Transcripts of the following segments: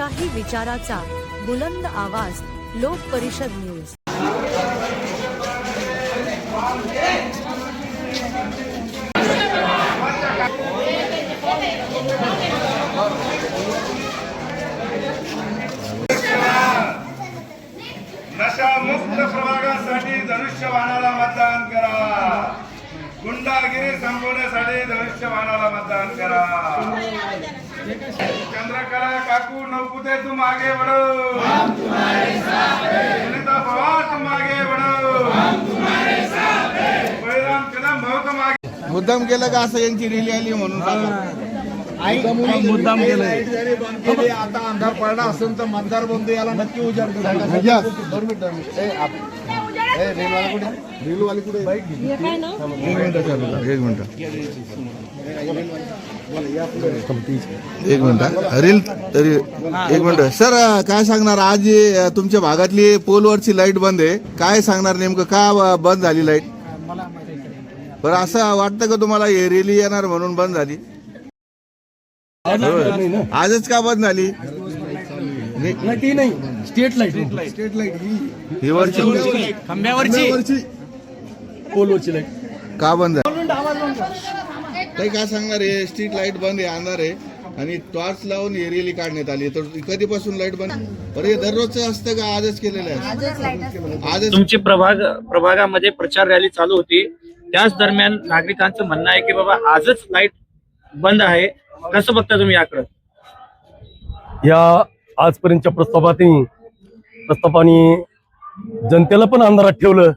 लोकशाही विचाराचा बुलंद आवाज लोक परिषद न्यूज. नशा मुक्त प्रभागासाठी धनुष्यबाणाला मतदान करा. गुंडागिरी संपवण्यासाठी धनुष्यबाणाला मतदान करा. चंद्रकला काकू सुनीता पवार तुम बळीराम कदम भाऊ तुम आगे मुद्दाम केलं का असं यांची रिली आली म्हणून. मुद्दाम केलंय आता अंधार पडला असेल तर मतदार बंधू याला नक्की उजाड रेलवाला कुठे? एक मिनिटं एक मिनिटं. एक मिनिट. रील तरी एक मिनिट. सर काय सांगणार? आज तुमच्या भागातली पोलवरची लाइट बंद आहे. काय सांगणार नेमकं? का बंद झाली लाइट? बरं असं वाटतं का तुम्हाला हे रेली येणार म्हणून बंद झाली. आजच का बंद झाली? हे- ती नाही स्टेट लाइट ही वरची. खांब्यावरची. पोलवरची लाइट का बंद काही काय सांगणार आहे? स्ट्रीट लाइट बंद आहे अंधार आहे. आणि टॉर्च लावून हे रेली काढण्यात आली तर कधीपासून लाइट बंद? बरं हे दररोजचं असतं का आजच केलेलं आहे? आजच तुमची प्रभाग प्रभागामध्ये प्रचार रॅली चालू होती. त्याच दरम्यान नागरिकांचं म्हणणं आहे की बाबा आजच लाइट बंद आहे. कसं बघता तुम्ही याकडं? या आजपर्यंतच्या प्रस्तावातही प्रस्तावाने जनतेला पण अंधारात ठेवलं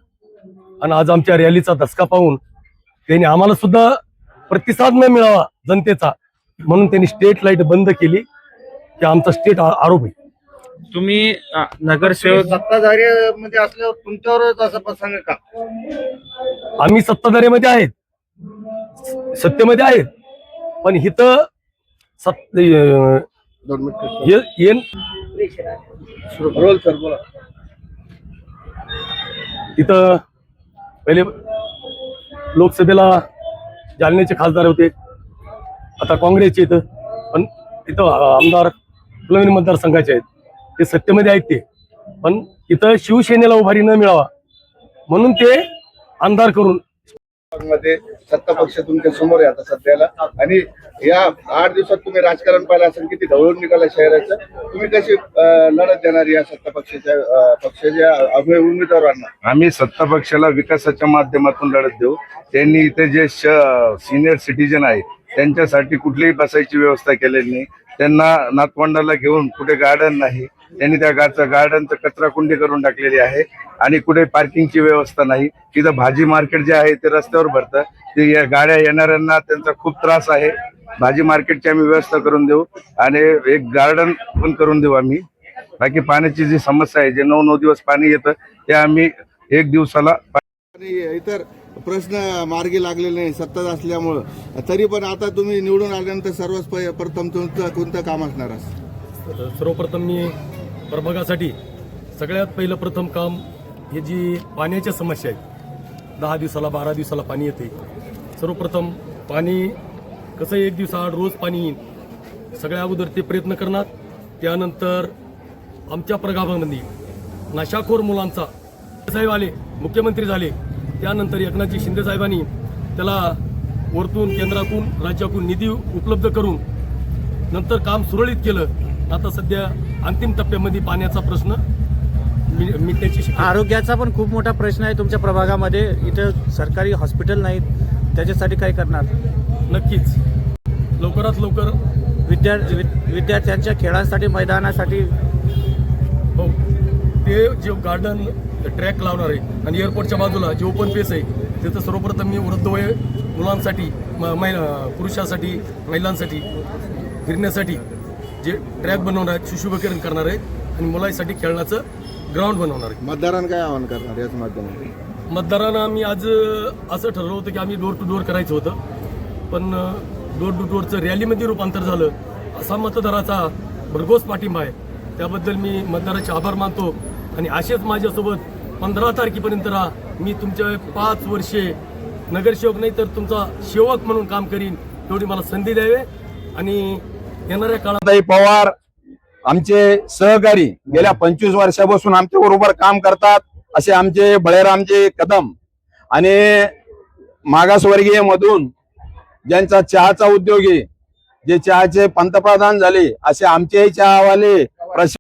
आणि आज आमच्या रॅलीचा धसका पाहून त्यांनी आम्हाला सुद्धा प्रतिसाद न मिळावा जनतेचा. म्हणून त्यांनी स्टेट लाइट बंद केली. की आमचा स्टेट आरोप आहे. तुम्ही नगरसेवक सत्ताधारी मध्ये असल्यावर तुमच्यावरच असं प्रसंग का? आम्ही सत्ताधारीमध्ये आहेत. सत्तेमध्ये आहेत. पण इथं सत् दोन मिनिटं. तिथं पहिले लोकसभेला जालन्याचे खासदार होते. आता काँग्रेसचे इथं. पण तिथं आमदार फुलवणी मतदारसंघाचे आहेत. ते सत्तेमध्ये आहेत ते. पण इथं शिवसेनेला उभारी न मिळावा. म्हणून ते आमदार करून मध्ये सत्ता पक्ष तुमच्यासमोर आहे आता सध्याला. आणि या आठ दिवसात तुम्ही राजकारण पाहिलं असेल किती ढवळून निघाला शहराचं तुम्ही कशी लढत देणार या सत्ता पक्षाच्या पक्षाच्या अभय उमेदवारांना आम्ही सत्ता पक्षाला विकासाच्या माध्यमातून लढत देऊ. त्यांनी इथे जे सिनियर सिटीजन आहे त्यांच्यासाठी कुठलीही बसायची व्यवस्था केलेली नाही. त्यांना नातवंडाला घेऊन कुठे गार्डन नाही. त्यांनी त्या गाडचं गार्डनचं कचरा कुंडी करून टाकलेली आहे. आणि कुठे पार्किंगची व्यवस्था नाही. तिथं भाजी मार्केट जे आहे ते रस्त्यावर भरतं. ते या गाड्या येणाऱ्यांना त्यांचा खूप त्रास आहे. भाजी मार्केटची आम्ही व्यवस्था करून देऊ. आणि एक गार्डन पण करून देऊ आम्ही. बाकी पाण्याची जी समस्या आहे जे नऊ नऊ दिवस पाणी येतं ते आम्ही एक दिवसाला इतर प्रश्न मार्गी लागलेले नाही सत्ता असल्यामुळं. तरी पण आता तुम्ही निवडून आल्यानंतर सर्वात पहि- प्रथम तुमचं कोणतं काम असणार? सर्वप्रथम मी प्रभागासाठी सगळ्यात पहिलं प्रथम काम हे जी पाण्याच्या समस्या आहेत दहा दिवसाला बारा दिवसाला पाणी येते. सर्वप्रथम पाणी कसं एक दिवसाआड रोज पाणी येईल सगळ्या अगोदर ते प्रयत्न करणार. त्यानंतर आमच्या प्रभागामध्ये नशाखोर मुलांचा साहेब आले मुख्यमंत्री झाले त्यानंतर एकनाथजी शिंदे साहेबांनी त्याला वरतून केंद्रातून राज्यातून निधी उपलब्ध करून नंतर काम सुरळीत केलं. आता सध्या अंतिम टप्प्यामध्ये पाण्याचा प्रश्न मि- मिटण्याची आरोग्याचा पण खूप मोठा प्रश्न आहे तुमच्या प्रभागामध्ये. इथं सरकारी हॉस्पिटल नाहीत. त्याच्यासाठी काय करणार? नक्कीच. लवकरात लवकर विद्या वि- विद्यार्थ्यांच्या खेळांसाठी मैदानासाठी. हो, ते जे गार्डन ट्रॅक लावणार आहे आणि एअरपोर्टच्या बाजूला जे ओपन पेस आहे तिथं सर्वप्रथम मी वृद्धवय मुलांसाठी महिला पुरुषासाठी महिलांसाठी फिरण्यासाठी जे ट्रॅक बनवणार आहेत शिशुभकरण करणार आहेत आणि मुलांसाठी खेळण्याचं ग्राउंड बनवणार आहे मतदारांना काय आवाहन करणार याच माध्यमातून? मतदारांना आम्ही आज असं ठरवलं होतं की आम्ही डोर टू डोर करायचं होतं. पण डोर टू डोरचं रॅलीमध्ये रूपांतर झालं. असा मतदाराचा भरघोस पाठिंबा आहे. त्याबद्दल मी मतदाराचे आभार मानतो आणि असेच माझ्यासोबत पंधरा तारखेपर्यंत राहा. मी तुमच्या पाच वर्षे नगरसेवक नाही तर तुमचा सेवक म्हणून काम करीन तेवढी मला संधी द्यावे. आणि येणाऱ्या काळात पवार आमचे सहकारी गेल्या पंचवीस वर्षापासून आमच्या बरोबर काम करतात असे आमचे बळेरामचे कदम आणि मागासवर्गीय मधून ज्यांचा चहाचा उद्योग आहे जे चहाचे पंतप्रधान झाले असे आमचेही चहावाले